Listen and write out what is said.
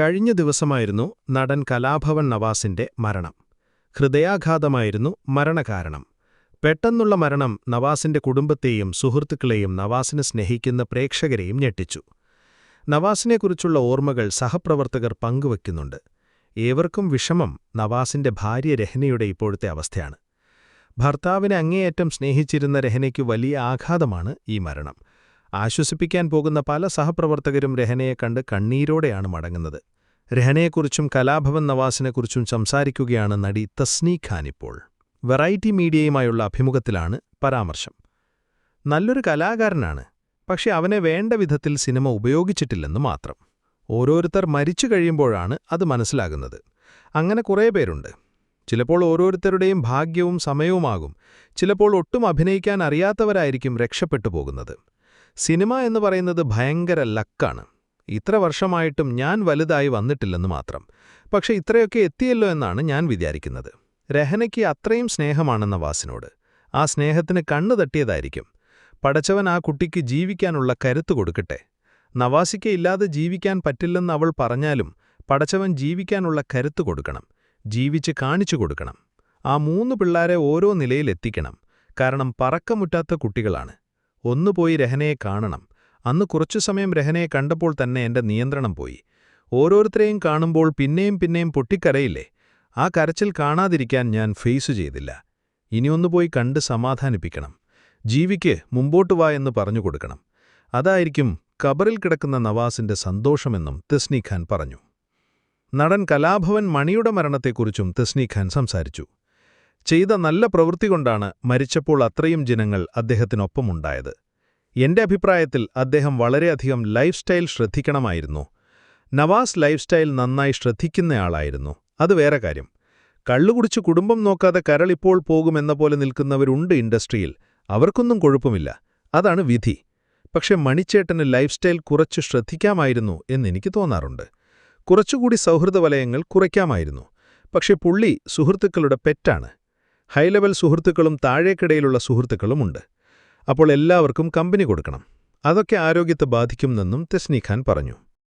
കഴിഞ്ഞ ദിവസമായിരുന്നു നടൻ കലാഭവൻ നവാസിന്റെ മരണം. ഹൃദയാഘാതമായിരുന്നു മരണകാരണം. പെട്ടെന്നുള്ള മരണം നവാസിന്റെ കുടുംബത്തെയും സുഹൃത്തുക്കളെയും നവാസിനെ സ്നേഹിക്കുന്ന പ്രേക്ഷകരെയും ഞെട്ടിച്ചു. നവാസിനെക്കുറിച്ചുള്ള ഓർമ്മകൾ സഹപ്രവർത്തകർ പങ്കുവയ്ക്കുന്നുണ്ട് ഏവർക്കും വിഷമം നവാസിന്റെ ഭാര്യ രഹനയുടെ ഇപ്പോഴത്തെ അവസ്ഥയാണ്. ഭർത്താവിനെ അങ്ങേയറ്റം സ്നേഹിച്ചിരുന്ന രഹനയ്ക്കു വലിയ ആഘാതമാണ് ഈ മരണം. ആശ്വസിപ്പിക്കാൻ പോകുന്ന പല സഹപ്രവർത്തകരും രഹനയെ കണ്ട് കണ്ണീരോടെയാണ് മടങ്ങുന്നത്. രഹനയെക്കുറിച്ചും കലാഭവൻ നവാസിനെക്കുറിച്ചും സംസാരിക്കുകയാണ് നടി തസ്നി ഖാൻ ഇപ്പോൾ. വെറൈറ്റി മീഡിയയുമായുള്ള അഭിമുഖത്തിലാണ് പരാമർശം. നല്ലൊരു കലാകാരനാണ് പക്ഷെ അവനെ വേണ്ട വിധത്തിൽ സിനിമ ഉപയോഗിച്ചിട്ടില്ലെന്ന് മാത്രം. ഓരോരുത്തർ മരിച്ചു കഴിയുമ്പോഴാണ് അത് മനസ്സിലാകുന്നത്. അങ്ങനെ കുറേ പേരുണ്ട്. ചിലപ്പോൾ ഓരോരുത്തരുടെയും ഭാഗ്യവും സമയവുമാകും. ചിലപ്പോൾ ഒട്ടും അഭിനയിക്കാൻ അറിയാത്തവരായിരിക്കും രക്ഷപ്പെട്ടു പോകുന്നത്. സിനിമ എന്ന് പറയുന്നത് ഭയങ്കര ലക്കാണ്. ഇത്ര വർഷമായിട്ടും ഞാൻ വലുതായി വന്നിട്ടില്ലെന്ന് മാത്രം. പക്ഷെ ഇത്രയൊക്കെ എത്തിയല്ലോ എന്നാണ് ഞാൻ വിചാരിക്കുന്നത്. രഹനയ്ക്ക് അത്രയും സ്നേഹമാണെന്ന വാസിനോട്. ആ സ്നേഹത്തിന് കണ്ണു തട്ടിയതായിരിക്കും. പടച്ചവൻ ആ കുട്ടിക്ക് ജീവിക്കാനുള്ള കരുത്ത് കൊടുക്കട്ടെ. നവാസിക്ക് ഇല്ലാതെ ജീവിക്കാൻ പറ്റില്ലെന്ന് അവൾ പറഞ്ഞാലും പടച്ചവൻ ജീവിക്കാനുള്ള കരുത്ത് കൊടുക്കണം. ജീവിച്ച് കാണിച്ചു കൊടുക്കണം. ആ മൂന്ന് പിള്ളാരെ ഓരോ നിലയിലെത്തിക്കണം. കാരണം പറക്കമുറ്റാത്ത കുട്ടികളാണ്. ഒന്നുപോയി രഹനയെ കാണണം. അന്ന് കുറച്ചു സമയം രഹനയെ കണ്ടപ്പോൾ തന്നെ എന്റെ നിയന്ത്രണം പോയി. ഓരോരുത്തരെയും കാണുമ്പോൾ പിന്നെയും പിന്നെയും പൊട്ടിക്കരയില്ലേ? ആ കരച്ചിൽ കാണാതിരിക്കാൻ ഞാൻ ഫേസ് ചെയ്തില്ല. ഇനിയൊന്നു പോയി കണ്ട് സമാധാനിപ്പിക്കണം. ജീവിക്ക് മുമ്പോട്ട് വാ എന്ന് പറഞ്ഞു കൊടുക്കണം. അതായിരിക്കും കബറിൽ കിടക്കുന്ന നവാസിന്റെ സന്തോഷമെന്നും തെസ്നിഖാൻ പറഞ്ഞു. നടൻ കലാഭവൻ മണിയുടെ മരണത്തെക്കുറിച്ചും തെസ്നിഖാൻ സംസാരിച്ചു. ചെയ്ത നല്ല പ്രവൃത്തി കൊണ്ടാണ് മരിച്ചപ്പോൾ അത്രയും ജനങ്ങൾ അദ്ദേഹത്തിനൊപ്പമുണ്ടായത്. എന്റെ അഭിപ്രായത്തിൽ അദ്ദേഹം വളരെയധികം ലൈഫ് സ്റ്റൈൽ ശ്രദ്ധിക്കണമായിരുന്നു. നവാസ് ലൈഫ് സ്റ്റൈൽ നന്നായി ശ്രദ്ധിക്കുന്നയാളായിരുന്നു. അത് വേറെ കാര്യം. കള്ളുകുടിച്ച് കുടുംബം നോക്കാതെ കരളിപ്പോൾ പോകുമെന്ന പോലെ നിൽക്കുന്നവരുണ്ട് ഇൻഡസ്ട്രിയിൽ. അവർക്കൊന്നും കുഴപ്പമില്ല. അതാണ് വിധി. പക്ഷെ മണിച്ചേട്ടന് ലൈഫ് സ്റ്റൈൽ കുറച്ച് ശ്രദ്ധിക്കാമായിരുന്നു എന്നെനിക്ക് തോന്നാറുണ്ട്. കുറച്ചുകൂടി സൗഹൃദ വലയങ്ങൾ കുറയ്ക്കാമായിരുന്നു. പക്ഷെ പുള്ളി സുഹൃത്തുക്കളുടെ പെറ്റാണ്. ഹൈലെവൽ സുഹൃത്തുക്കളും താഴേക്കിടയിലുള്ള സുഹൃത്തുക്കളുമുണ്ട് അപ്പോൾ എല്ലാവർക്കും കമ്പനി കൊടുക്കണം. അതൊക്കെ ആരോഗ്യത്തെ ബാധിക്കുമെന്നും തെസ്നി ഖാൻ പറഞ്ഞു.